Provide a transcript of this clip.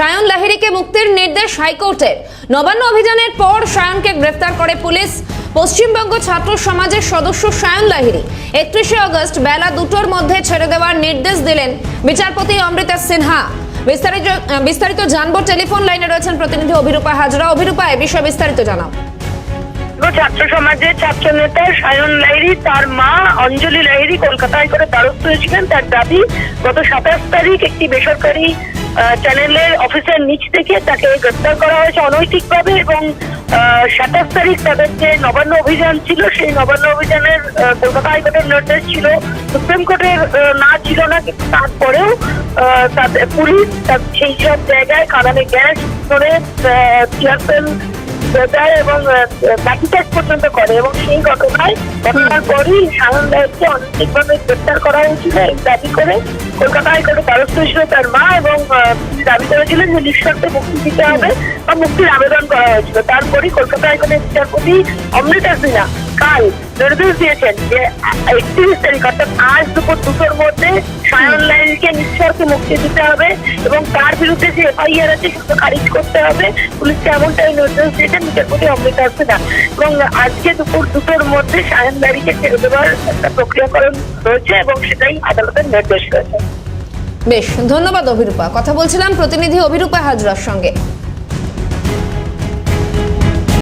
সায়ন লাহিড়িকে মুক্তির নির্দেশ হাইকোর্টের নবান্ন অভিযানের পর সায়নকে গ্রেফতার করে পুলিশ। পশ্চিমবঙ্গ ছাত্র সমাজের সদস্য সায়ন লাহিড়ি একত্রিশে আগস্ট বেলা দুটোর মধ্যে ছেড়ে দেওয়ার নির্দেশ দিলেন বিচারপতি অমৃতা সিনহা। বিস্তারিত বিস্তারিত জানব টেলিফোন লাইনে রয়েছেন প্রতিনিধি অভিরূপা হাজরা। অভিরূপা, এ বিষয়ে বিস্তারিত জানাও। ছাত্র সমাজের ছাত্র নেতা সায়ন লাহিড়ি, তার মা অঞ্জলি লাহিড়ি কলকাতায় করে দ্বারস্থ হয়েছিলেন। তার দাবি, গত সাতাশ তারিখ একটি বেসরকারি চ্যানেলের অফিসের নিচ থেকে তাকে গ্রেপ্তার করা হয়েছে অনৈতিকভাবে এবং সাতাশ তারিখ তাদের যে নবান্ন অভিযান ছিল, সেই নবান্ন অভিযানের কলকাতা হাইকোর্টের নির্দেশ ছিল। সুপ্রিম কোর্টের না ছিল না, কিন্তু তারপরেও পুলিশ সেই সব জায়গায় কারণে গ্যাস ধরে টিয়ারসেল দেয় এবং কাজ পর্যন্ত করে এবং সেই ঘটনায় ঘটনার পরই অনৈতিকভাবে গ্রেপ্তার করা হয়েছিল এই দাবি কলকাতা হাইকোর্টে দ্বারস্থ তার মা এবং দাবি করেছিলেন যে মুক্তি দিতে হবে বা মুক্তির আবেদন করা হয়েছিল। তারপরই কলকাতা হাইকোর্টের বিচারপতি অমৃতা সিনহা কাল নির্দেশ দিয়েছেন যে একত্রিশ তারিখ, অর্থাৎ আজ দুপুর দুটোর মধ্যে মুক্তি দিতে হবে এবং তার বিরুদ্ধে যে এফআইআর আছে সেগুলো খারিজ করতে হবে। পুলিশকে এমনটাই নির্দেশ দিয়েছেন বিচারপতি অমৃতা সিনহা এবং আজকে দুপুর দুটোর মধ্যে সায়ন লাইনকে ছেড়ে দেওয়ার একটা প্রক্রিয়াকরণ রয়েছে এবং সেটাই আদালতের নির্দেশ রয়েছে। বেশ, ধন্যবাদ অভিরূপা। কথা বলছিলাম প্রতিনিধি অভিরূপা হাজরার সঙ্গে।